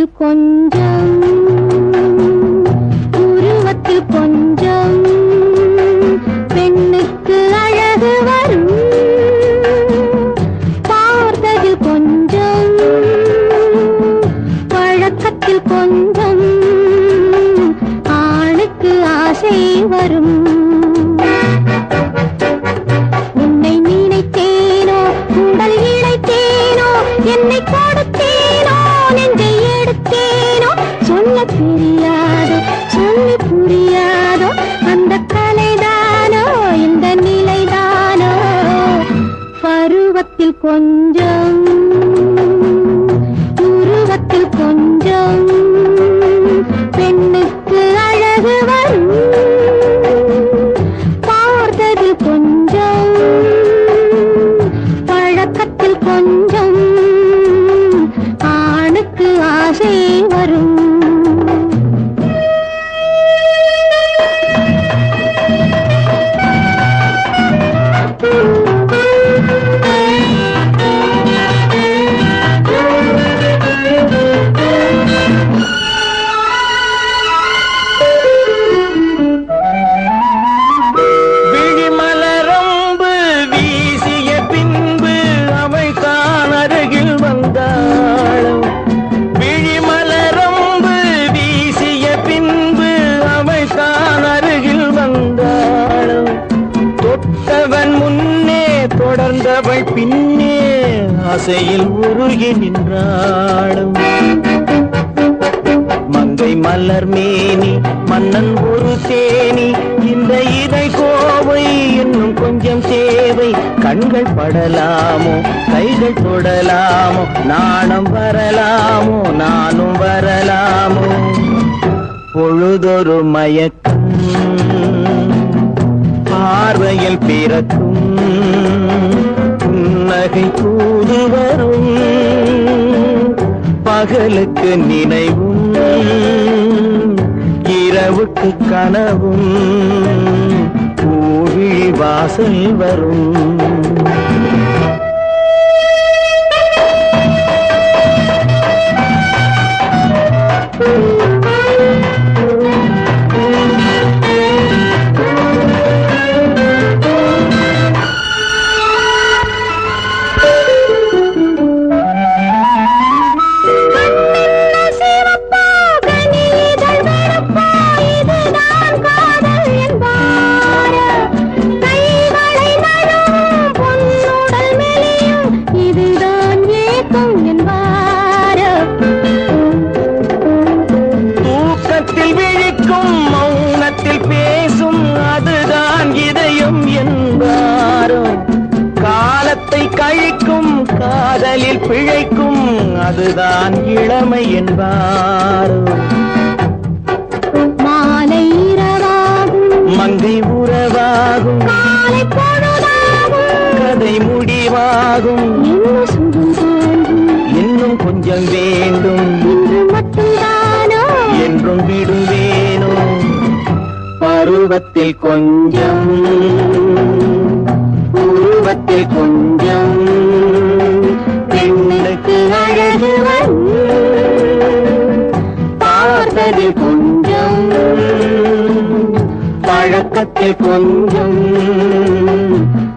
உருவத்தில் கொஞ்சம் பருவத்தில் தொடர்ந்தவள் பின்னே அசையில் உருகி நின்றாடும். மங்கை மலர் மேனி மன்னன் ஒரு தேனி இந்த இதை கோவை இன்னும் கொஞ்சம் தேவை கண்கள் படலாமோ கைகள் தொடலாமோ நாணம் வரலாமோ நானும் வரலாமோ. பொழுதொரு மயக்கம் பார்வையில் பிறக்கும். புன்னகை கூடி வரும் பகலுக்கு நினைவும் இரவுக்கு கனவும் பூவிழி வாசல் வரும். கண்ணென்ன விழிக்கும் மௌனத்தில் பேசும் அதுதான் இதயம் என்பாரோ காலத்தை கழிக்கும் காதலில் பிழைக்கும் அதுதான் இளமை என்பாரோ மாலை இரவாகும், மங்கை உறவாகும். கதை முடிவாகும். இன்னும் கொஞ்சம் வேண்டும். உருவத்தில் கொஞ்சம் உருவத்தில் கொஞ்சம். பெண்ணுக்கு அழகு வரும் பார்த்ததில் கொஞ்சம் பழக்கத்தில் கொஞ்சம்.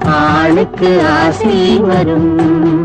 ஆணுக்கு ஆசை வரும்.